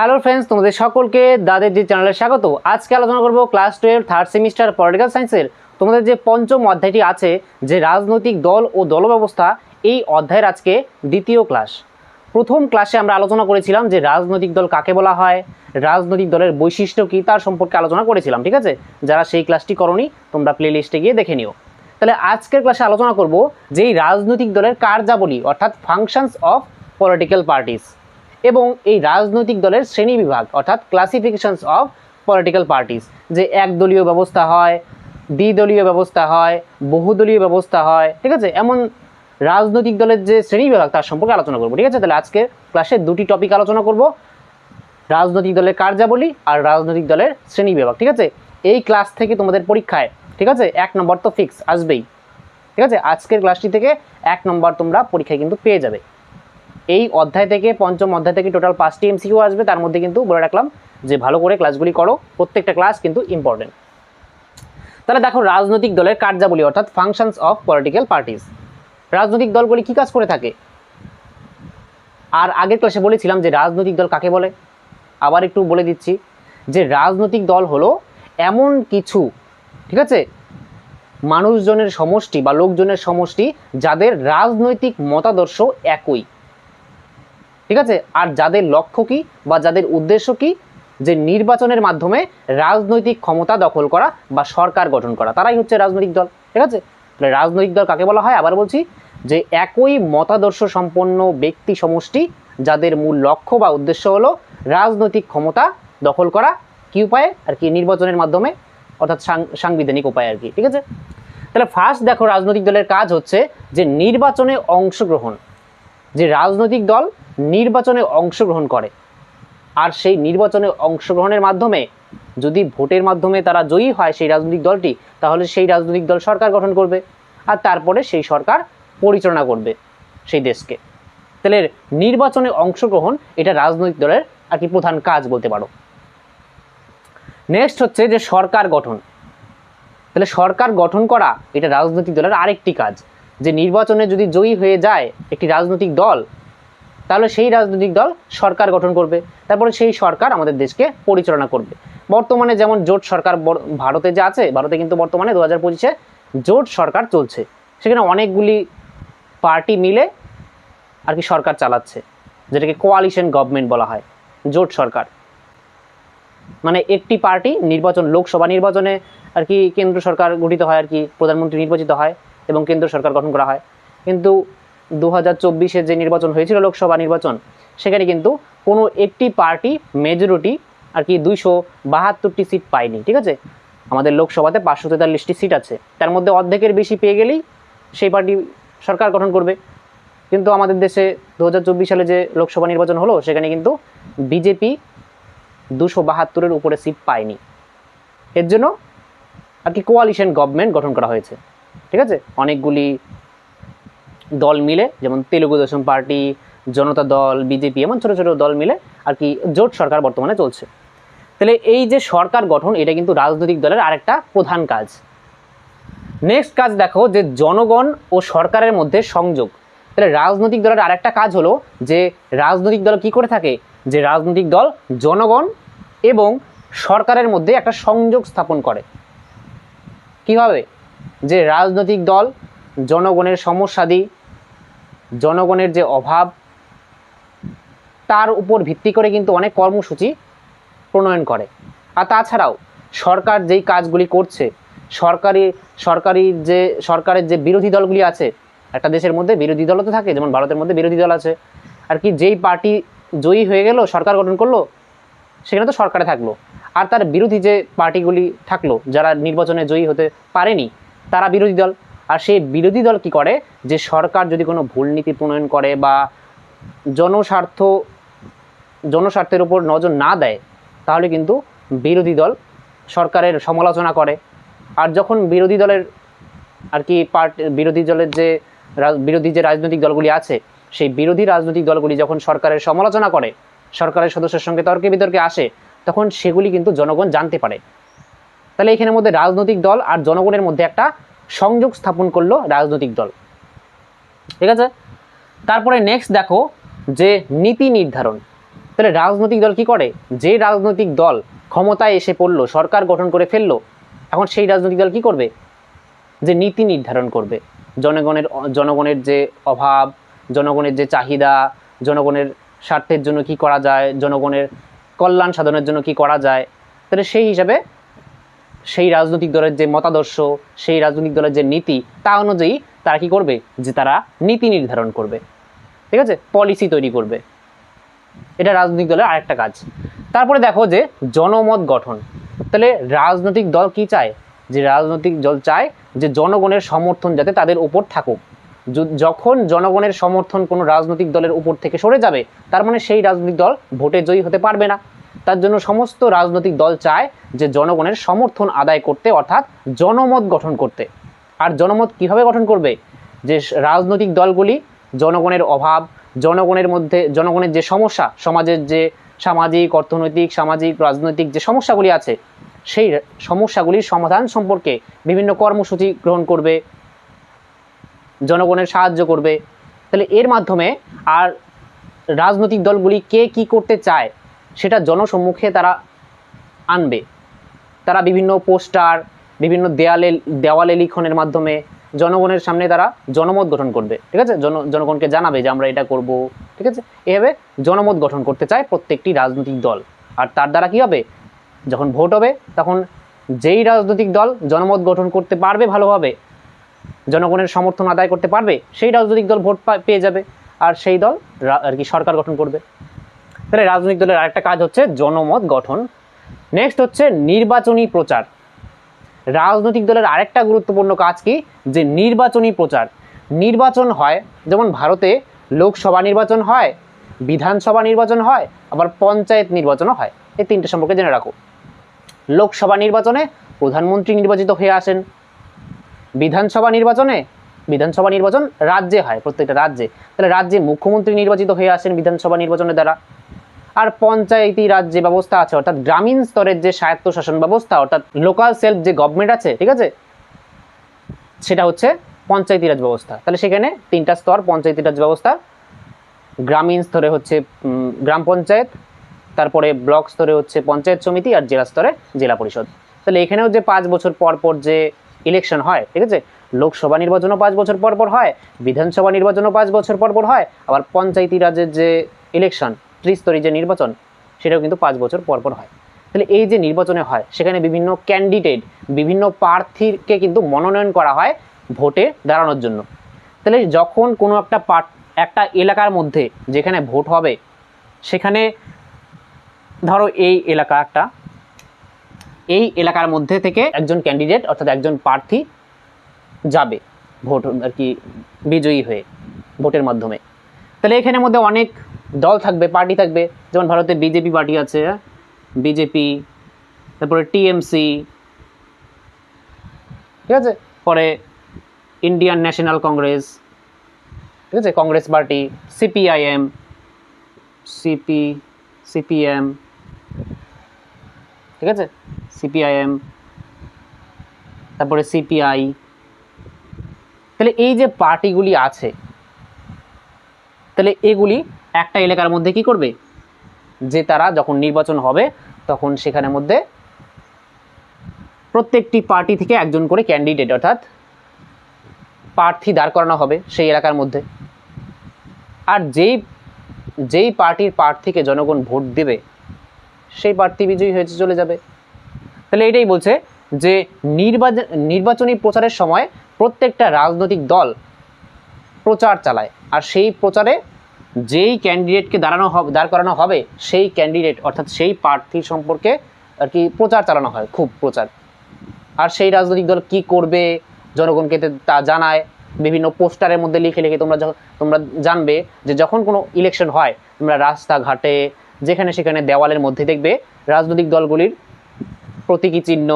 Hello friends, তোমাদের সকলকে দাদের যে চ্যানেলে স্বাগত। আজকে আলোচনা করব class twelve, third semester political সায়েন্সের। তোমাদের যে পঞ্চম অধ্যায়টি আছে, যে রাজনৈতিক দল ও দল ব্যবস্থা এই অধ্যায়ের আজকে দ্বিতীয় ক্লাস। প্রথম ক্লাসে আমরা আলোচনা করেছিলাম যে রাজনৈতিক দল কাকে বলা হয়, রাজনৈতিক দলের বৈশিষ্ট্য কী, তার সম্পর্কে আলোচনা করেছিলাম, ঠিক আছে? যারা সেই ক্লাসটি করনি, তোমরা প্লে লিস্টে গিয়ে দেখে নিও। তাহলে আজকের ক্লাসে আলোচনা করব যে এই রাজনৈতিক দলের কার্যাবলী, অর্থাৎ ফাংশনস অফ পলিটিক্যাল পার্টিস এবং এই রাজনৈতিক দলের শ্রেণি বিভাগ, অর্থাৎ ক্লাসিফিকেশনস অফ পলিটিক্যাল পার্টিস যে একদলীয় ব্যবস্থা হয়, দ্বিদলীয় ব্যবস্থা হয়, বহুদলীয় ব্যবস্থা হয়, ঠিক আছে? এমন রাজনৈতিক দলের যে শ্রেণি বিভাগ, তার সম্পর্কে আলোচনা করব, ঠিক আছে? তাহলে আজকে ক্লাসে দুটি টপিক আলোচনা করব, রাজনৈতিক দলের কার্যাবলী আর রাজনৈতিক দলের শ্রেণি বিভাগ, ঠিক আছে? এই ক্লাস থেকে তোমাদের পরীক্ষায়, ঠিক আছে? এক নম্বর তো ফিক্স আসবেই, ঠিক আছে? আজকের ক্লাসটি থেকে এক নম্বর তোমরা পরীক্ষায় কিন্তু পেয়ে যাবে। এই অধ্যায় থেকে, পঞ্চম অধ্যায় থেকে টোটাল পাঁচটি এমসিকিউ আসবে। তার মধ্যে কিন্তু বলে রাখলাম যে ভালো করে ক্লাসগুলি করো। প্রত্যেকটা ক্লাস কিন্তু ইম্পর্টেন্ট তাহলে দেখো, রাজনৈতিক দলের কার্যাবলী অর্থাৎ ফাংশনস অফ পলিটিক্যাল পার্টিস রাজনৈতিক দলগুলি কী কাজ করে থাকে? আর আগের ক্লাসে বলেছিলাম যে রাজনৈতিক দল কাকে বলে? আবার একটু বলে দিচ্ছি যে রাজনৈতিক দল হলো এমন কিছু, ঠিক আছে? মানুষজনের সমষ্টি বা লোকজনের সমষ্টি যাদের রাজনৈতিক মতাদর্শ একই। ঠিক আছে? আর যাদের লক্ষ্য কী বা যাদের উদ্দেশ্য কী? যে নির্বাচনের মাধ্যমে রাজনৈতিক ক্ষমতা দখল করা বা সরকার গঠন করা। তারাই হচ্ছে রাজনৈতিক দল, ঠিক আছে? তাহলে রাজনৈতিক দল কাকে বলা হয়? আবার বলছি যে একই মতাদর্শ সম্পন্ন ব্যক্তি সমষ্টি যাদের মূল লক্ষ্য বা উদ্দেশ্য হলো রাজনৈতিক ক্ষমতা দখল করা, কী উপায়ে? আর কি নির্বাচনের মাধ্যমে, অর্থাৎ সাংবিধানিক উপায় আর কি, ঠিক আছে? তাহলে ফার্স্ট দেখো রাজনৈতিক দলের কাজ হচ্ছে যে নির্বাচনে অংশগ্রহণ। যে রাজনৈতিক দল নির্বাচনে অংশগ্রহণ করে। আর সেই নির্বাচনে অংশগ্রহণের মাধ্যমে যদি ভোটের মাধ্যমে তারা জয়ী হয় সেই রাজনৈতিক দলটি, তাহলে সেই রাজনৈতিক দল সরকার গঠন করবে আর তারপরে সেই সরকার পরিচালনা করবে সেই দেশকে। তাহলে নির্বাচনে অংশগ্রহণ এটা রাজনৈতিক দলের আর কি প্রধান কাজ বলতে পারো। নেক্সট হচ্ছে যে সরকার গঠন। তাহলে সরকার গঠন করা এটা রাজনৈতিক দলের আরেকটি কাজ। যে নির্বাচনে যদি জয়ী হয়ে যায় একটি রাজনৈতিক দল, তাহলে সেই রাজনৈতিক দল সরকার গঠন করবে। তারপরে সেই সরকার আমাদের দেশকে পরিচালনা করবে। বর্তমানে যেমন জোট সরকার ভারতে যে আছে, ভারতে কিন্তু বর্তমানে দু হাজার পঁচিশে জোট সরকার চলছে। সেখানে অনেকগুলি পার্টি মিলে আর কি সরকার চালাচ্ছে, যেটাকে কোয়ালিশন গভর্নমেন্ট বলা হয়, জোট সরকার। মানে একটি পার্টি নির্বাচন, লোকসভা নির্বাচনে আর কি কেন্দ্র সরকার গঠিত হয় আর কি, প্রধানমন্ত্রী নির্বাচিত হয়। এবং কেন্দ্র সরকার গঠন করা হয়। কিন্তু দু হাজার যে নির্বাচন হয়েছিল লোকসভা নির্বাচন, সেখানে কিন্তু কোনো একটি পার্টি মেজরিটি আর কি দুইশো বাহাত্তরটি সিট পায়নি, ঠিক আছে? আমাদের লোকসভাতে পাঁচশো তেতাল্লিশটি সিট আছে। তার মধ্যে অর্ধেকের বেশি পেয়ে গেলেই সেই পার্টি সরকার গঠন করবে। কিন্তু আমাদের দেশে দু হাজার চব্বিশ সালে যে লোকসভা নির্বাচন হলো, সেখানে কিন্তু বিজেপি দুশো বাহাত্তরের উপরে সিট পায়নি। এর জন্য আর কি কোয়ালিশন গভর্নমেন্ট গঠন করা হয়েছে। ঠিক আছে? অনেকগুলি দল মিলে, যেমন তেলুগু দেশম পার্টি, জনতা দল, বিজেপি, এমন ছোটো ছোটো দল মিলে আর কি জোট সরকার বর্তমানে চলছে। তাহলে এই যে সরকার গঠন, এটা কিন্তু রাজনৈতিক দলের আরেকটা প্রধান কাজ। নেক্সট কাজ দেখো যে জনগণ ও সরকারের মধ্যে সংযোগ। তাহলে রাজনৈতিক দলের আরেকটা কাজ হলো যে রাজনৈতিক দল কি করে থাকে? যে রাজনৈতিক দল জনগণ এবং সরকারের মধ্যে একটা সংযোগ স্থাপন করে। কীভাবে? যে রাজনৈতিক দল, জনগণের সমস্যাদি, জনগণের যে অভাব, তার উপর ভিত্তি করে কিন্তু অনেক কর্মসূচি প্রণয়ন করে। আর তাছাড়াও সরকার যেই কাজগুলি করছে, সরকারি সরকারি যে, সরকারের যে বিরোধী দলগুলি আছে, একটা দেশের মধ্যে বিরোধী দলও তো থাকে, যেমন ভারতের মধ্যে বিরোধী দল আছে, আর কি যেই পার্টি জয়ী হয়ে গেল, সরকার গঠন করল, সেখানে তো সরকারে থাকল। আর তার বিরোধী যে পার্টিগুলি থাকল, যারা নির্বাচনে জয়ী হতে পারেনি তারা বিরোধী দল। আর সেই বিরোধী দল কি করে? যে সরকার যদি কোনো ভুল নীতি প্রণয়ন করে বা জনস্বার্থ, জনস্বার্থের উপর নজর না দেয়, তাহলে কিন্তু বিরোধী দল সরকারের সমালোচনা করে। আর যখন বিরোধী দলের আর কি পার্ট বিরোধী দলের যে বিরোধী যে রাজনৈতিক দলগুলি আছে, সেই বিরোধী রাজনৈতিক দলগুলি যখন সরকারের সমালোচনা করে, সরকারের সদস্যের সঙ্গে তর্কে বিতর্কে আসে, তখন সেগুলি কিন্তু জনগণ জানতে পারে। তাহলে এখানের মধ্যে রাজনৈতিক দল আর জনগণের মধ্যে একটা সংযোগ স্থাপন করল রাজনৈতিক দল। ঠিক আছে? তারপরে নেক্সট দেখো যে নীতি নির্ধারণ। তাহলে রাজনৈতিক দল কি করে? যে রাজনৈতিক দল ক্ষমতায় এসে পড়ল, সরকার গঠন করে ফেলল, এখন সেই রাজনৈতিক দল কি করবে? যে নীতি নির্ধারণ করবে। জনগণের জনগণের যে অভাব, জনগণের যে চাহিদা, জনগণের স্বার্থের জন্য কি করা যায়, জনগণের কল্যাণ সাধনের জন্য কি করা যায়, তাহলে সেই হিসাবে সেই রাজনৈতিক দলের যে মতাদর্শ, সেই রাজনৈতিক দলের যে নীতি, তা অনুযায়ী তারা কি করবে? যে তারা নীতি নির্ধারণ করবে। ঠিক আছে? পলিসি তৈরি করবে। এটা রাজনৈতিক দলের আরেকটা কাজ। তারপরে দেখো যে জনমত গঠন। তাহলে রাজনৈতিক দল কি চায়? যে রাজনৈতিক দল চায় যে জনগণের সমর্থন যাতে তাদের উপর থাকুক। যখন জনগণের সমর্থন কোনো রাজনৈতিক দলের উপর থেকে সরে যাবে, তার মানে সেই রাজনৈতিক দল ভোটে জয়ী হতে পারবে না। তার জন্য সমস্ত রাজনৈতিক দল চায় যে জনগণের সমর্থন আদায় করতে, অর্থাৎ জনমত গঠন করতে। আর জনমত কীভাবে গঠন করবে? যে রাজনৈতিক দলগুলি জনগণের অভাব, জনগণের মধ্যে, জনগণের যে সমস্যা, সমাজের যে সামাজিক, অর্থনৈতিক, সামাজিক, রাজনৈতিক যে সমস্যাগুলি আছে, সেই সমস্যাগুলির সমাধান সম্পর্কে বিভিন্ন কর্মসূচি গ্রহণ করবে, জনগণের সাহায্য করবে। তাহলে এর মাধ্যমে আর রাজনৈতিক দলগুলি কে কি করতে চায়? সেটা জনসম্মুখে তারা আনবে। তারা বিভিন্ন পোস্টার, বিভিন্ন দেয়ালে, দেওয়ালে লিখনের মাধ্যমে জনগণের সামনে তারা জনমত গঠন করবে। ঠিক আছে? জন, জনগণকে জানাবে যে আমরা এটা করব। ঠিক আছে? এভাবে জনমত গঠন করতে চায় প্রত্যেকটি রাজনৈতিক দল। আর তার দ্বারা কি হবে? যখন ভোট হবে, তখন যেই রাজনৈতিক দল জনমত গঠন করতে পারবে ভালোভাবে, জনগণের সমর্থন আদায় করতে পারবে, সেই রাজনৈতিক দল ভোট পেয়ে যাবে। আর সেই দল আর কি সরকার গঠন করবে। তাহলে রাজনৈতিক দলের আরেকটা কাজ হচ্ছে জনমত গঠন। নেক্সট হচ্ছে নির্বাচনী প্রচার। রাজনৈতিক দলের আরেকটা গুরুত্বপূর্ণ কাজ কি? যে নির্বাচনী প্রচার। নির্বাচন হয়, যেমন ভারতে লোকসভা নির্বাচন হয়, বিধানসভা নির্বাচন হয়, আবার পঞ্চায়েত নির্বাচনও হয়। এই তিনটে সম্পর্কে জেনে রাখো। লোকসভা নির্বাচনে প্রধানমন্ত্রী নির্বাচিত হয়ে আসেন। বিধানসভা নির্বাচনে বিধানসভা নির্বাচন রাজ্যে হয়, প্রত্যেকটা রাজ্যে। তাহলে রাজ্যে মুখ্যমন্ত্রী নির্বাচিত হয়ে আসেন বিধানসভা নির্বাচনের দ্বারা। আর পঞ্চায়েতি রাজ যে ব্যবস্থা আছে, অর্থাৎ গ্রামীণ স্তরের যে স্বায়ত্তশাসন ব্যবস্থা, অর্থাৎ লোকাল সেলফ যে গভর্নমেন্ট আছে, ঠিক আছে? সেটা হচ্ছে পঞ্চায়েতি রাজ ব্যবস্থা। তাহলে সেখানে তিনটা স্তর, পঞ্চায়েতি রাজ ব্যবস্থা, গ্রামীণ স্তরে হচ্ছে গ্রাম পঞ্চায়েত, তারপরে ব্লক স্তরে হচ্ছে পঞ্চায়েত সমিতি আর জেলা স্তরে জেলা পরিষদ। তাহলে এখানেও যে পাঁচ বছর পর পর যে ইলেকশন হয়, ঠিক আছে? লোকসভা নির্বাচনও পাঁচ বছর পর পর হয়, বিধানসভা নির্বাচনও পাঁচ বছর পর পর হয়, আবার পঞ্চায়েতি রাজের যে ইলেকশন ত্রিস্তরী যে নির্বাচন, সেটাও কিন্তু পাঁচ বছর পর পর হয়। তাহলে এই যে নির্বাচনে হয়, সেখানে বিভিন্ন ক্যান্ডিডেট বিভিন্ন প্রার্থীকে কিন্তু মনোনয়ন করা হয় ভোটে দাঁড়ানোর জন্য। তাহলে যখন কোনো একটা পার্ট একটা এলাকার মধ্যে যেখানে ভোট হবে, সেখানে ধরো এই এলাকা একটা এই এলাকার মধ্যে থেকে একজন ক্যান্ডিডেট অর্থাৎ একজন প্রার্থী যাবে ভোট, আর কি বিজয়ী হয়ে ভোটের মাধ্যমে। তাহলে এখানের মধ্যে অনেক দল থাকবে, পার্টি থাকবে। যেমন ভারতে বিজেপি পার্টি আছে বিজেপি তারপরে টিএমসি ঠিক আছে? পরে ইন্ডিয়ান ন্যাশনাল কংগ্রেস ঠিক আছে? Congress party CPIM CP CPM ঠিক আছে? সিপিআইএম তারপরে সিপিআই তাহলে এই যে পার্টিগুলি আছে, তাহলে এগুলি একটা এলাকার মধ্যে কি করবে? যে তারা যখন নির্বাচন হবে, তখন সেখানের মধ্যে প্রত্যেকটি পার্টি থেকে একজন করে ক্যান্ডিডেট অর্থাৎ প্রার্থী দাঁড় করানো হবে সেই এলাকার মধ্যে। আর যেই যেই পার্টির প্রার্থীকে জনগণ ভোট দেবে, সেই প্রার্থী বিজয়ী হয়েছে চলে যাবে। তাহলে এটাই বলছে যে নির্বাচন, নির্বাচনী প্রচারের সময় প্রত্যেকটা রাজনৈতিক দল প্রচার চালায়। আর সেই প্রচারে যেই ক্যান্ডিডেটকে দাঁড়ানো হবে দাঁড় করানো হবে, সেই ক্যান্ডিডেট অর্থাৎ সেই প্রার্থী সম্পর্কে আর কি প্রচার চালানো হয়, খুব প্রচার। আর সেই রাজনৈতিক দল কি করবে, জনগণকে তা জানায়, বিভিন্ন পোস্টারের মধ্যে লিখে লিখে তোমরা তোমরা জানবে যে যখন কোনো ইলেকশন হয়, তোমরা রাস্তাঘাটে, যেখানে সেখানে দেওয়ালের মধ্যে দেখবে রাজনৈতিক দলগুলির প্রতীকী চিহ্ন,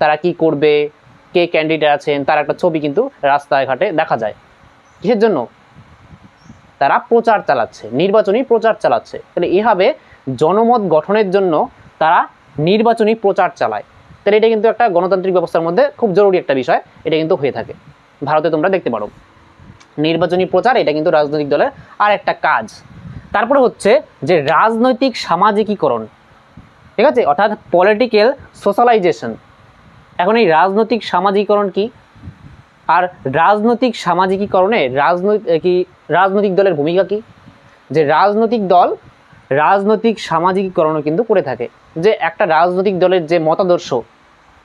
তারা কি করবে, কে ক্যান্ডিডেট আছেন, তার একটা ছবি কিন্তু রাস্তায় ঘাটে দেখা যায়। কিসের জন্য? তারা প্রচার চালাচ্ছে, নির্বাচনী প্রচার চালাচ্ছে। তাহলে এভাবে জনমত গঠনের জন্য তারা নির্বাচনী প্রচার চালায়। তাহলে এটা কিন্তু একটা গণতান্ত্রিক ব্যবস্থার মধ্যে খুব জরুরি একটা বিষয়, এটা কিন্তু হয়ে থাকে। ভারতে তোমরা দেখতে পারো। নির্বাচনী প্রচার, এটা কিন্তু রাজনৈতিক দলের আর একটা কাজ। তারপরে হচ্ছে যে রাজনৈতিক সামাজিকীকরণ। ঠিক আছে? অর্থাৎ পলিটিক্যাল সোশ্যালাইজেশন এখন এই রাজনৈতিক সামাজিকরণ কি? আর রাজনৈতিক সামাজিকীকরণে রাজনৈতিক কি, রাজনৈতিক দলের ভূমিকা কি? যে রাজনৈতিক দল, রাজনৈতিক সামাজিকীকরণও কিন্তু করে থাকে। যে একটা রাজনৈতিক দলের যে মতাদর্শ,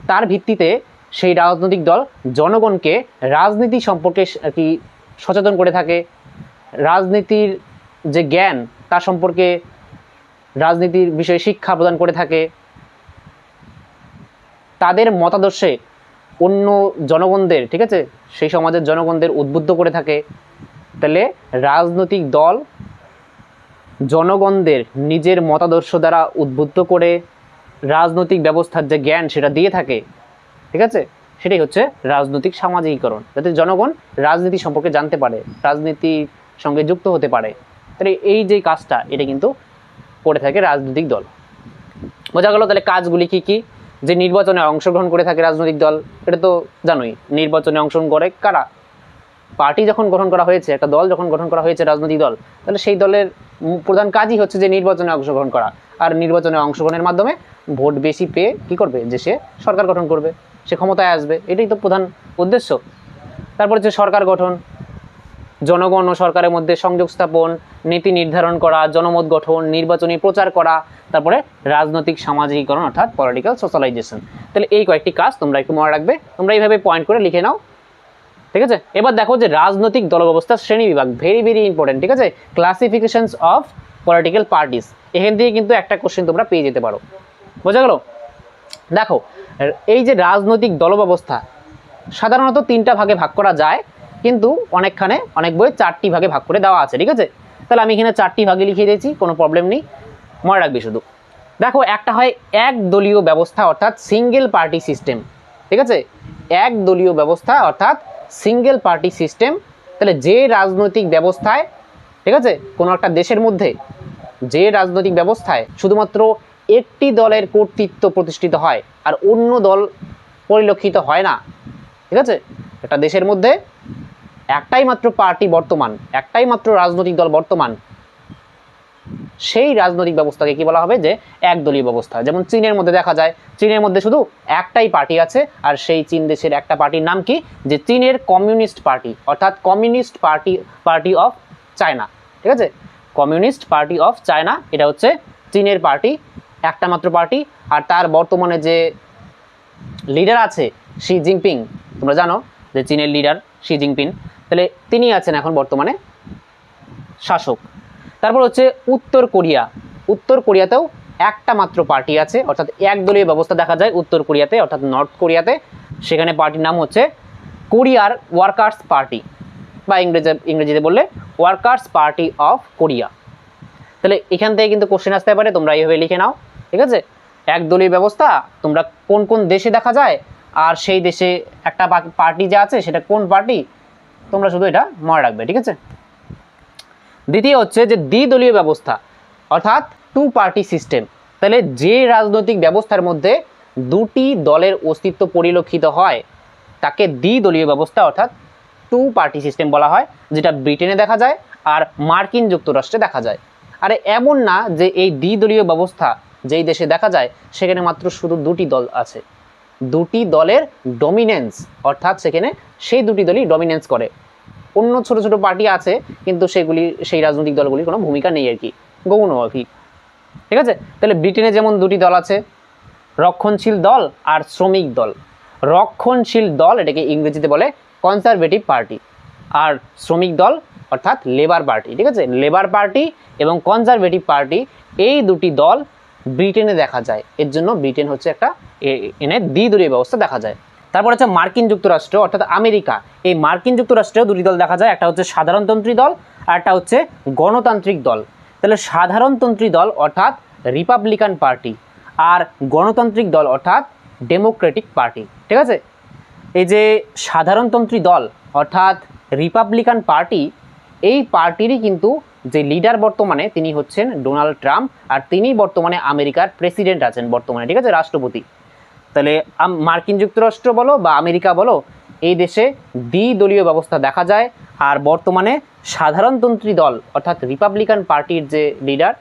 তার ভিত্তিতে সেই রাজনৈতিক দল জনগণকে রাজনীতি সম্পর্কে কি সচেতন করে থাকে, রাজনীতির যে জ্ঞান তার সম্পর্কে রাজনীতির বিষয়ে শিক্ষা প্রদান করে থাকে। তাদের মতাদর্শে অন্য জনগণদের, ঠিক আছে? সেই সমাজের জনগণদের উদ্বুদ্ধ করে থাকে। তাহলে রাজনৈতিক দল জনগণদের নিজের মতাদর্শ দ্বারা উদ্বুদ্ধ করে রাজনৈতিক ব্যবস্থার যে জ্ঞান, সেটা দিয়ে থাকে। ঠিক আছে? সেটাই হচ্ছে রাজনৈতিক সামাজিকীকরণ, যাতে জনগণ রাজনীতি সম্পর্কে জানতে পারে, রাজনীতির সঙ্গে যুক্ত হতে পারে। তাহলে এই যে কাজটা, এটা কিন্তু করে থাকে রাজনৈতিক দল। বোঝা গেল তাহলে কাজগুলি কি কি? যে নির্বাচনে অংশগ্রহণ করে থাকে রাজনৈতিক দল, এটা তো জানোই, নির্বাচনে অংশগ্রহণ করে কারা? পার্টি যখন গঠন করা হয়েছে, একটা দল যখন গঠন করা হয়েছে রাজনৈতিক দল, তাহলে সেই দলের প্রধান কাজই হচ্ছে যে নির্বাচনে অংশগ্রহণ করা। আর নির্বাচনে অংশগ্রহণের মাধ্যমে ভোট বেশি পেয়ে কি করবে? যে সে সরকার গঠন করবে, সে ক্ষমতায় আসবে, এটাই তো প্রধান উদ্দেশ্য। তারপর হচ্ছে সরকার গঠন জনগণ ও সরকারের মধ্যে সংযোগ স্থাপন, নীতি নির্ধারণ করা, জনমত গঠন, নির্বাচনী প্রচার করা, তারপরে রাজনৈতিক সামাজিকীকরণ অর্থাৎ পলিটিক্যাল সোশ্যালাইজেশন তাহলে এই কয়েকটি কাজ তোমরা একটু মনে রাখবে, তোমরা এইভাবে পয়েন্ট করে লিখে নাও, ঠিক আছে? এবার দেখো যে রাজনৈতিক দল ব্যবস্থার শ্রেণি বিভাগ ভেরি ভেরি ইম্পর্টেন্ট ঠিক আছে? ক্লাসিফিকেশনস অফ পলিটিক্যাল পার্টিস এখান থেকে কিন্তু একটা কোশ্চেন তোমরা পেয়ে যেতে পারো, বোঝা গেল? দেখো, এই যে রাজনৈতিক দল ব্যবস্থা সাধারণত তিনটা ভাগে ভাগ করা যায় কিন্তু অনেকখানে অনেক বই চারটি ভাগে ভাগ করে দেওয়া আছে, ঠিক আছে? তাহলে আমি এখানে চারটি ভাগে লিখিয়ে দিয়েছি, কোনো প্রবলেম নেই। মনে রাখবি শুধু। দেখো, একটা হয় এক দলীয় ব্যবস্থা, অর্থাৎ সিঙ্গেল পার্টি সিস্টেম ঠিক আছে? এক দলীয় ব্যবস্থা, অর্থাৎ সিঙ্গেল পার্টি সিস্টেম তাহলে যে রাজনৈতিক ব্যবস্থায়, ঠিক আছে? কোনো একটা দেশের মধ্যে যে রাজনৈতিক ব্যবস্থায় শুধুমাত্র একটি দলের কর্তৃত্ব প্রতিষ্ঠিত হয় আর অন্য দল পরিলক্ষিত হয় না, ঠিক আছে? একটা দেশের মধ্যে একটাই মাত্র পার্টি বর্তমান, একটাই মাত্র রাজনৈতিক দল বর্তমান, সেই রাজনৈতিক ব্যবস্থাকে কি বলা হবে যে একদলীয় ব্যবস্থা। যেমন চীনের মধ্যে দেখা যায়, চীনের মধ্যে শুধু একটাই পার্টি আছে, আর সেই চীন দেশের একটা পার্টির নাম কি? যে চীনের কমিউনিস্ট পার্টি, অর্থাৎ communist party party of China. ঠিক আছে? কমিউনিস্ট পার্টি অফ চায়না, এটা হচ্ছে চীনের পার্টি, একটা মাত্র পার্টি, আর তার বর্তমানে যে লিডার আছে, শি জিনপিং, তোমরা জানো যে চীনের লিডার শি জিনপিং তাহলে তিনি আছেন এখন বর্তমানে শাসক। তারপর হচ্ছে উত্তর কোরিয়া। উত্তর কোরিয়াতেও একটা মাত্র পার্টি আছে, অর্থাৎ একদলীয় ব্যবস্থা দেখা যায় উত্তর কোরিয়াতে, অর্থাৎ নর্থ কোরিয়াতে। সেখানে পার্টির নাম হচ্ছে কোরিয়ার ওয়ার্কার্স পার্টি, বা ইংরেজি, ইংরেজিতে বললে ওয়ার্কার্স পার্টি অফ কোরিয়া। তাহলে এখান থেকে কিন্তু কোশ্চেন আসতে পারে, তোমরা এইভাবে লিখে নাও, ঠিক আছে? একদলীয় ব্যবস্থা, তোমরা কোন কোন দেশে দেখা যায়? আর সেই দেশে একটা পার্টি যে আছে, সেটা কোন পার্টি তোমরা শুধু এটা মনে রাখবে, ঠিক আছে? দ্বিতীয় হচ্ছে যে দ্বিদলীয় ব্যবস্থা, অর্থাৎ টু পার্টি সিস্টেম তাহলে যে রাজনৈতিক ব্যবস্থার মধ্যে দুটি দলের অস্তিত্ব পরিলক্ষিত হয়, তাকে দ্বিদলীয় ব্যবস্থা, অর্থাৎ টু পার্টি সিস্টেম বলা হয়, যেটা ব্রিটেনে দেখা যায় আর মার্কিন যুক্তরাষ্ট্রে দেখা যায়। আরে এমন না যে এই দ্বিদলীয় ব্যবস্থা যেই দেশে দেখা যায়, সেখানে মাত্র শুধু দুটি দল আছে। দুটি দলের ডমিনেন্স অর্থাৎ সেখানে সেই দুটি দলই ডমিনেন্স করে। অন্য ছোট ছোট পার্টি আছে, কিন্তু সেগুলি, সেই রাজনৈতিক দলগুলির কোনো ভূমিকা নেই আর কি। গৌণ আর ঠিক আছে? তাহলে ব্রিটেনে যেমন দুটি দল আছে, রক্ষণশীল দল আর শ্রমিক দল। রক্ষণশীল দল এটাকে ইংরেজিতে বলে কনজারভেটিভ পার্টি আর শ্রমিক দল অর্থাৎ লেবার পার্টি ঠিক আছে? লেবার পার্টি এবং কনজারভেটিভ পার্টি এই দুটি দল ব্রিটেনে দেখা যায়। এর জন্য ব্রিটেন হচ্ছে একটা এনে দ্বিদলীয় ব্যবস্থা দেখা যায়। তারপর হচ্ছে মার্কিন যুক্তরাষ্ট্র, অর্থাৎ আমেরিকা। এই মার্কিন যুক্তরাষ্ট্রেও দুটি দল দেখা যায়, একটা হচ্ছে সাধারণতন্ত্রী দল আর একটা হচ্ছে গণতান্ত্রিক দল। তাহলে সাধারণতন্ত্রী দল অর্থাৎ রিপাবলিকান পার্টি আর গণতান্ত্রিক দল অর্থাৎ ডেমোক্রেটিক পার্টি। ঠিক আছে? এই যে সাধারণতন্ত্রী দল অর্থাৎ রিপাবলিকান পার্টি, এই পার্টিরই কিন্তু যে লিডার বর্তমানে তিনি হচ্ছেন ডোনাল্ড ট্রাম্প আর তিনি বর্তমানে আমেরিকার প্রেসিডেন্ট আছেন বর্তমানে, ঠিক আছে? রাষ্ট্রপতি। তাহলে মার্কিন যুক্তরাষ্ট্র বলো বা আমেরিকা বলো, এই দেশে দ্বিদলীয় ব্যবস্থা দেখা যায় আর বর্তমানে সাধারণতন্ত্রী দল, অর্থাৎ রিপাবলিকান পার্টির যে লিডার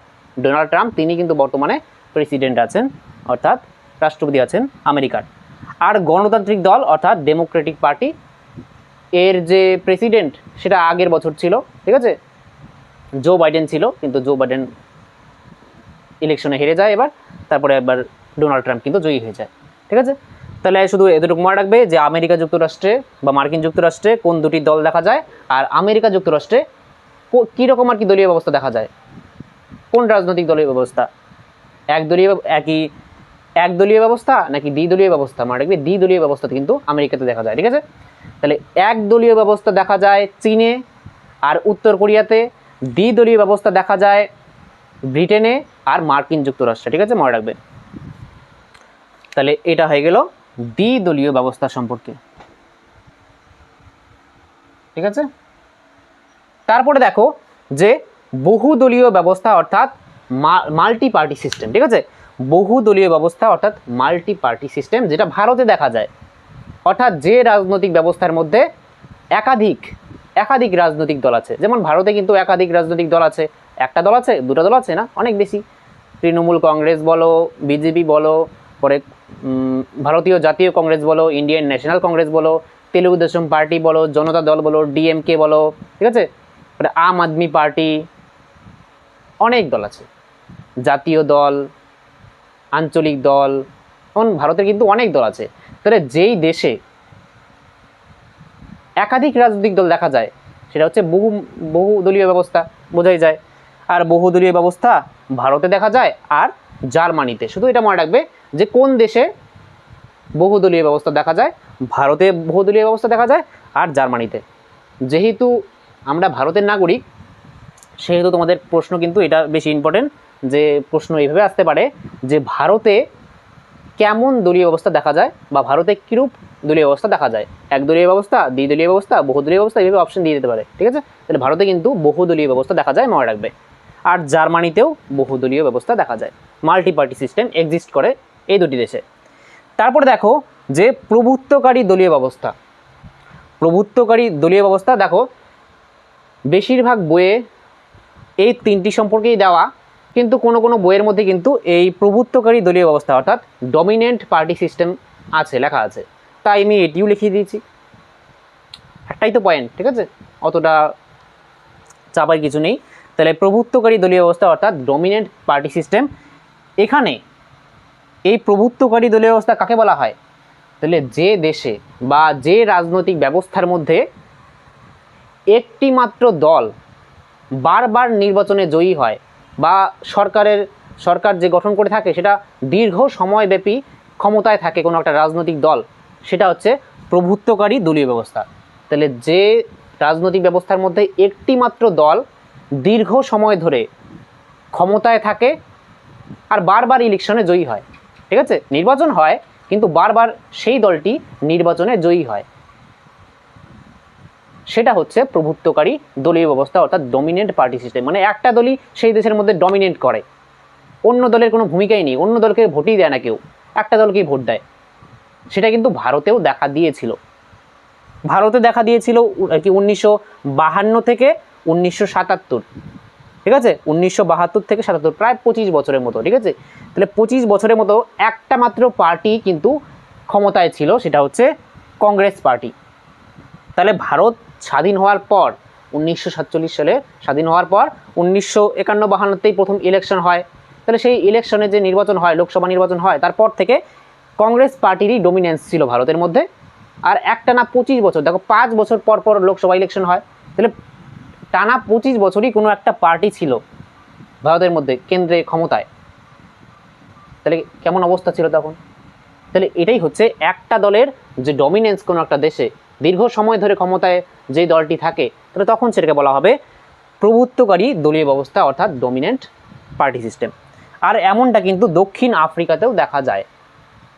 ডোনাল্ড ট্রাম্প, তিনি কিন্তু বর্তমানে প্রেসিডেন্ট আছেন, অর্থাৎ রাষ্ট্রপতি আছেন আমেরিকার। আর গণতান্ত্রিক দল, অর্থাৎ ডেমোক্রেটিক পার্টি, এর যে প্রেসিডেন্ট, সেটা আগের বছর ছিল, ঠিক আছে? জো বাইডেন ছিল, কিন্তু জো বাইডেন ইলেকশনে হেরে যায় এবার, তারপরে এবার ডোনাল্ড ট্রাম্প কিন্তু জয়ী হয়ে যায়, ঠিক আছে? তাহলে শুধু এতটুকু মনে রাখবে যে আমেরিকা যুক্তরাষ্ট্রে বা মার্কিন যুক্তরাষ্ট্রে কোন দুটি দল দেখা যায়, আর আমেরিকা যুক্তরাষ্ট্রে কো- কী রকম আর কি দলীয় ব্যবস্থা দেখা যায়? কোন রাজনৈতিক দলীয় ব্যবস্থা? একদলীয় একই একদলীয় ব্যবস্থা নাকি দ্বিদলীয় ব্যবস্থা? মনে রাখবে দ্বিদলীয় ব্যবস্থা কিন্তু আমেরিকাতে দেখা যায়, ঠিক আছে? তাহলে একদলীয় ব্যবস্থা দেখা যায় চীনে, আর উত্তর কোরিয়াতে দ্বিদলীয় ব্যবস্থা দেখা যায় ব্রিটেনে আর মার্কিন যুক্তরাষ্ট্রে, ঠিক আছে? মনে রাখবে তাহলে এটা হয়ে গেল দ্বিদলীয় ব্যবস্থা সম্পর্কে। ঠিক আছে? তারপরে দেখো যে বহুদলীয় ব্যবস্থা অর্থাৎ মাল্টি পার্টি সিস্টেম, ঠিক আছে? বহুদলীয় ব্যবস্থা অর্থাৎ মাল্টি পার্টি সিস্টেম, যেটা ভারতে দেখা যায়। অর্থাৎ যে রাজনৈতিক ব্যবস্থার মধ্যে একাধিক একাধিক রাজনৈতিক দল আছে। যেমন ভারতে কিন্তু একাধিক রাজনৈতিক দল আছে। একটা দল আছে, দুটো দল আছে না? অনেক বেশি। তৃণমূল কংগ্রেস বলো, বিজেপি বলো, পরে ভারতীয় জাতীয় কংগ্রেস বলো, ইন্ডিয়ান ন্যাশনাল কংগ্রেস বলো, তেলুগু দেশম পার্টি বলো, জনতা দল বলো, ডিএমকে বলো, ঠিক আছে? আম আদমি পার্টি, অনেক দল আছে। জাতীয় দল, আঞ্চলিক দল এখন ভারতের কিন্তু অনেক দল আছে। তাহলে যেই দেশে একাধিক রাজনৈতিক দল দেখা যায়। সেটা হচ্ছে বহু বহুদলীয় ব্যবস্থা বোঝাই যায়। আর বহুদলীয় ব্যবস্থা ভারতে দেখা যায় আর জার্মানিতে। শুধু এটা মনে রাখবে যে কোন দেশে বহুদলীয় ব্যবস্থা দেখা যায়? ভারতে বহুদলীয় ব্যবস্থা দেখা যায় আর জার্মানিতে। যেহেতু আমরা ভারতের নাগরিক, সেহেতু তোমাদের প্রশ্ন কিন্তু এটা বেশি ইম্পর্টেন্ট যে প্রশ্ন এইভাবে আসতে পারে যে ভারতে কেমন দলীয় ব্যবস্থা দেখা যায় বা ভারতে কীরূপ দলীয় ব্যবস্থা দেখা যায়। একদলীয় ব্যবস্থা দ্বিদলীয় ব্যবস্থা বহুদলীয় ব্যবস্থা এইভাবে অপশন দিয়ে দিতে পারে, ঠিক আছে? তাহলে ভারতে কিন্তু বহুদলীয় ব্যবস্থা দেখা যায় মনে রাখবে। আর জার্মানিতেও বহুদলীয় ব্যবস্থা দেখা যায়। মাল্টি পার্টি সিস্টেম এক্সিস্ট করে এই দুটি দেশে। তারপরে দেখো যে প্রভুত্বকারী দলীয় ব্যবস্থা। প্রভুত্বকারী দলীয় ব্যবস্থা দেখো, বেশিরভাগ বইয়ে এই তিনটি সম্পর্কেই দেওয়া, কিন্তু কোনো কোনো বইয়ের মধ্যে কিন্তু এই প্রভুত্বকারী দলীয় ব্যবস্থা, অর্থাৎ ডমিনেন্ট পার্টি সিস্টেম আছে, লেখা আছে। তাই আমি এটিও লিখিয়ে দিয়েছি। একটাই তো পয়েন্ট ঠিক আছে? অতটা চাপার কিছু নেই। তাহলে প্রভুত্বকারী দলীয় ব্যবস্থা অর্থাৎ ডমিনেন্ট পার্টি সিস্টেম এখানে এই প্রভুত্বকারী দলীয় ব্যবস্থা কাকে বলা হয়? তাহলে যে দেশে বা যে রাজনৈতিক ব্যবস্থার মধ্যে একটি মাত্র দল বারবার নির্বাচনে জয়ী হয় বা সরকারের, সরকার যে গঠন করে থাকে, সেটা দীর্ঘ সময়ব্যাপী ক্ষমতায় থাকে কোনো একটা রাজনৈতিক দল সেটা হচ্ছে প্রভুত্বকারী দলীয় ব্যবস্থা। তাহলে যে রাজনৈতিক ব্যবস্থার মধ্যে একটি মাত্র দল দীর্ঘ সময় ধরে ক্ষমতায় থাকে আর বারবার ইলেকশনে জয়ী হয়, ঠিক আছে? নির্বাচন হয়, কিন্তু বারবার সেই দলটি নির্বাচনে জয়ী হয়। সেটা হচ্ছে প্রভুত্বকারী দলীয় ব্যবস্থা, অর্থাৎ ডমিনেন্ট পার্টি সিস্টেম মানে একটা দলই সেই দেশের মধ্যে ডমিনেট করে। অন্য দলের কোনো ভূমিকাই নেই, অন্য দলকে ভোটই দেয় না কেউ। একটা দলকেই ভোট দেয়। সেটা কিন্তু ভারতেও দেখা দিয়েছিল। ভারতে দেখা দিয়েছিল কি উনিশশো বাহান্ন থেকে উনিশশো সাতাত্তর। ঠিক আছে? উনিশশো বাহাত্তর থেকে সাতাত্তর, প্রায় পঁচিশ বছরের মতো, ঠিক আছে? তাহলে পঁচিশ বছরের মতো একটা মাত্র পার্টি কিন্তু ক্ষমতায় ছিল, সেটা হচ্ছে কংগ্রেস পার্টি। তাহলে ভারত স্বাধীন হওয়ার পর, উনিশশো সাতচল্লিশ সালে স্বাধীন হওয়ার পর, উনিশশো একান্ন বাহান্নতেই প্রথম ইলেকশন হয়। তাহলে সেই ইলেকশনে যে নির্বাচন হয়, লোকসভা নির্বাচন হয়, তারপর থেকে কংগ্রেস পার্টিরই ডমিনেন্স ছিল ভারতের মধ্যে। আর একটানা পঁচিশ বছর, দেখো পাঁচ বছর পর পর লোকসভা ইলেকশন হয়, তাহলে টানা পঁচিশ বছরই কোনো একটা পার্টি ছিল ভারতের মধ্যে কেন্দ্রে ক্ষমতায়। তাহলে কেমন অবস্থা ছিল তখন? তাহলে এটাই হচ্ছে একটা দলের যে ডমিনেন্স কোনো একটা দেশে দীর্ঘ সময় ধরে ক্ষমতায় যে দলটি থাকে, তাহলে তখন সেটাকে বলা হবে প্রভুত্বকারী দলীয় ব্যবস্থা, অর্থাৎ ডমিনেন্ট পার্টি সিস্টেম আর এমনটা কিন্তু দক্ষিণ আফ্রিকাতেও দেখা যায়।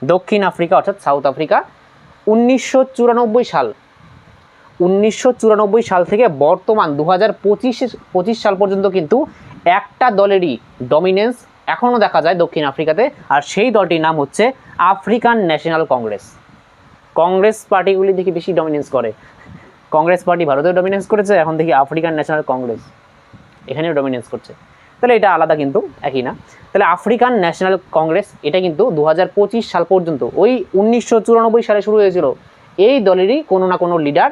দক্ষিণ আফ্রিকা, অর্থাৎ সাউথ আফ্রিকা, উনিশশো চুরানব্বই সাল। উনিশশো চুরানব্বই সাল থেকে বর্তমান দু হাজার পঁচিশ সাল পর্যন্ত কিন্তু একটা দলেরই ডমিনেন্স এখনও দেখা যায় দক্ষিণ আফ্রিকাতে, আর সেই দলটির নাম হচ্ছে আফ্রিকান ন্যাশনাল কংগ্রেস। কংগ্রেস পার্টিগুলি দেখি বেশি ডমিনেন্স করে। কংগ্রেস পার্টি ভারতেও ডমিনেন্স করেছে, এখন দেখি আফ্রিকান ন্যাশনাল কংগ্রেস এখানেও ডমিনেন্স করছে। তাহলে এটা আলাদা কিন্তু একই না। তাহলে আফ্রিকান ন্যাশনাল কংগ্রেস, এটা কিন্তু দু হাজার পঁচিশ সাল পর্যন্ত, ওই উনিশশো চুরানব্বই সালে শুরু হয়েছিল। এই দলেরই কোনো না কোনো লিডার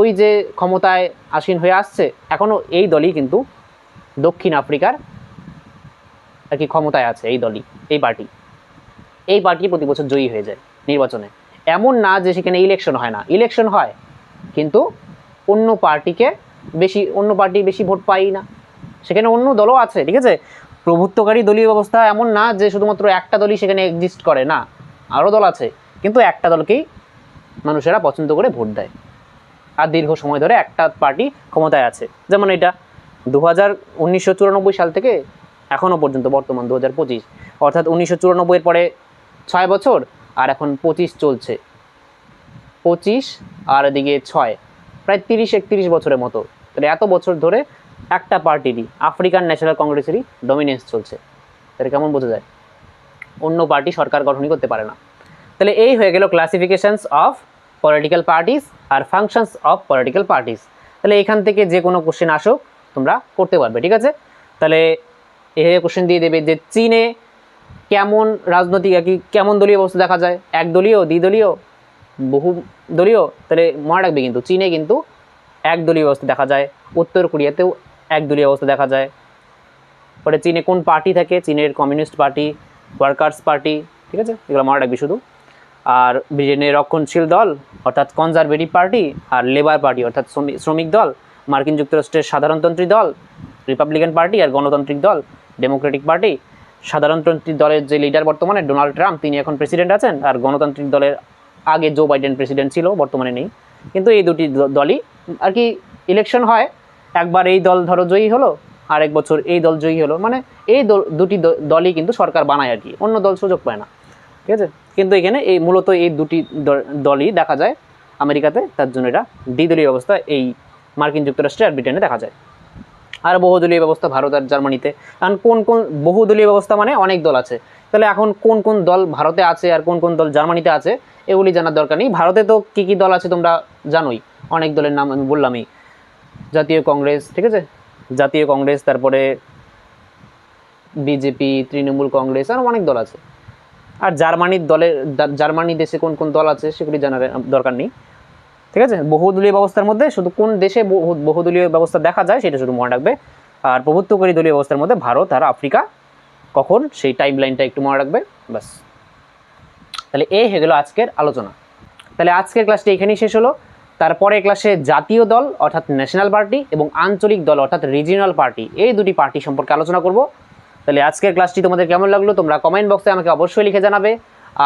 ওই যে ক্ষমতায় আসীন হয়ে আসছে এখনও এই দলই কিন্তু দক্ষিণ আফ্রিকার আর কি ক্ষমতায় আছে এই দলই, এই পার্টি এই পার্টি প্রতি বছর জয়ী হয়ে যায় নির্বাচনে। এমন না যে সেখানে ইলেকশন হয় না। ইলেকশন হয়, কিন্তু অন্য পার্টিকে বেশি, অন্য পার্টি বেশি ভোট পাই না। সেখানে অন্য দলও আছে, ঠিক আছে? প্রভুত্বকারী দলীয় ব্যবস্থা এমন না যে শুধুমাত্র একটা দলই সেখানে এক্সিস্ট করে, না। আরও দল আছে, কিন্তু একটা দলকেই মানুষেরা পছন্দ করে ভোট দেয়। আর দীর্ঘ সময় ধরে একটা পার্টি ক্ষমতায় আছে। যেমন এটা দু হাজার সাল থেকে এখনও পর্যন্ত, বর্তমান দু হাজার পঁচিশ। অর্থাৎ উনিশশো চুরানব্বইয়ের পরে ছয় বছর, আর এখন পঁচিশ চলছে। পঁচিশ আর এদিকে ছয়, প্রায় তিরিশ একত্রিশ বছরের মতো। তাহলে এত বছর ধরে একটা পার্টিরই আফ্রিকান ন্যাশনাল কংগ্রেসেরই ডমিনেন্স চলছে। তাহলে কেমন বোঝা যায়? অন্য পার্টি সরকার গঠনই করতে পারে না। তাহলে এই হয়ে গেল ক্লাসিফিকেশনস অফ পলিটিক্যাল পার্টিস আর ফাংশনস অফ পলিটিক্যাল পার্টিস তাহলে এখান থেকে যে কোনো কোশ্চেন আসুক, তোমরা করতে পারবে, ঠিক আছে? তাহলে এভাবে কোশ্চেন দিয়ে দেবে যে চীনে কেমন রাজনৈতিক, আর কি কেমন দলীয় অবস্থা দেখা যায়? একদলীয়, দ্বিদলীয়? বহু দলীয়? তাহলে মনে রাখবে কিন্তু, চীনে কিন্তু একদলীয় অবস্থা দেখা যায়। উত্তর কোরিয়াতেও একদলীয় অবস্থা দেখা যায়। পরে চীনে কোন পার্টি থাকে? চীনের কমিউনিস্ট পার্টি, ওয়ার্কার্স পার্টি, ঠিক আছে? এগুলো মনে রাখবি শুধু। আর ব্রিটেনের রক্ষণশীল দল, অর্থাৎ কনজারভেটিভ পার্টি, আর লেবার পার্টি, অর্থাৎ শ্রমিক দল, মার্কিন যুক্তরাষ্ট্রের সাধারণতন্ত্রী দল, রিপাবলিকান পার্টি, আর গণতান্ত্রিক দল, ডেমোক্রেটিক পার্টি। সাধারণতন্ত্রী দলের যে লিডার বর্তমানে, ডোনাল্ড ট্রাম্প, তিনি এখন প্রেসিডেন্ট আছেন, আর গণতান্ত্রিক দলের আগে জো বাইডেন প্রেসিডেন্ট ছিল, বর্তমানে নেই। কিন্তু এই দুটি দলই আর কি ইলেকশন হয়। একবার এই দল ধরো জয়ী হলো আর এক বছর এই দল জয়ী হলো। মানে এই দল দুটি দলই কিন্তু সরকার বানায় আর কি, অন্য দল সুযোগ পায় না। ঠিক আছে? কিন্তু এখানে এই মূলত এই দুটি দলই দেখা যায় আমেরিকাতে, তার জন্য এটা দ্বিদলীয় ব্যবস্থা এই মার্কিন যুক্তরাষ্ট্রে আর ব্রিটেনে দেখা যায়। আর বহুদলীয় ব্যবস্থা ভারত আর জার্মানিতে। কারণ কোন কোন বহুদলীয় ব্যবস্থা মানে অনেক দল আছে। তাহলে এখন কোন কোন দল ভারতে আছে আর কোন কোন দল জার্মানিতে আছে, এগুলি জানার দরকার নেই। ভারতে তো কী কী দল আছে তোমরা জানোই। অনেক দলের নাম আমি বললামই। জাতীয় কংগ্রেস, ঠিক আছে? জাতীয় কংগ্রেস, তারপরে বিজেপি, তৃণমূল কংগ্রেস, আর অনেক দল আছে। আর জার্মানির দলের জার্মানি দেশে কোন কোন দল আছে সেগুলি জানার দরকার নেই। ঠিক আছে? বহুদলীয় ব্যবস্থার মধ্যে শুধু কোন দেশে বহু- বহুদলীয় ব্যবস্থা দেখা যায় সেটা শুধু মনে রাখবে। আর প্রভুত্বকারী দলীয় ব্যবস্থার মধ্যে ভারত আর আফ্রিকা, কখন? সেই টাইম লাইনটা একটু মনে রাখবে, ব্যাস। তাহলে এই হয়ে গেলো আজকের আলোচনা। তাহলে আজকের ক্লাসটি এখানেই শেষ হলো। তারপরে ক্লাসে জাতীয় দল, অর্থাৎ ন্যাশনাল পার্টি এবং আঞ্চলিক দল, অর্থাৎ রিজিনাল পার্টি এই দুটি পার্টি সম্পর্কে আলোচনা করব। তাহলে আজকের ক্লাসটি তোমাদের কেমন লাগল তোমরা কমেন্ট বক্সে আমাকে অবশ্যই লিখে জানাবে।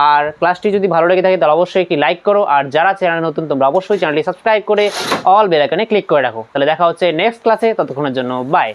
আর ক্লাসটি যদি ভালো লেগে থাকে তাহলে অবশ্যই একটি লাইক করো। আর যারা চ্যানেল নতুন তোমরা অবশ্যই চ্যানেলটি সাবস্ক্রাইব করে অল বেলাইকনে ক্লিক করে রাখো। তাহলে দেখা হচ্ছে নেক্সট ক্লাসে ততক্ষণের জন্য বাই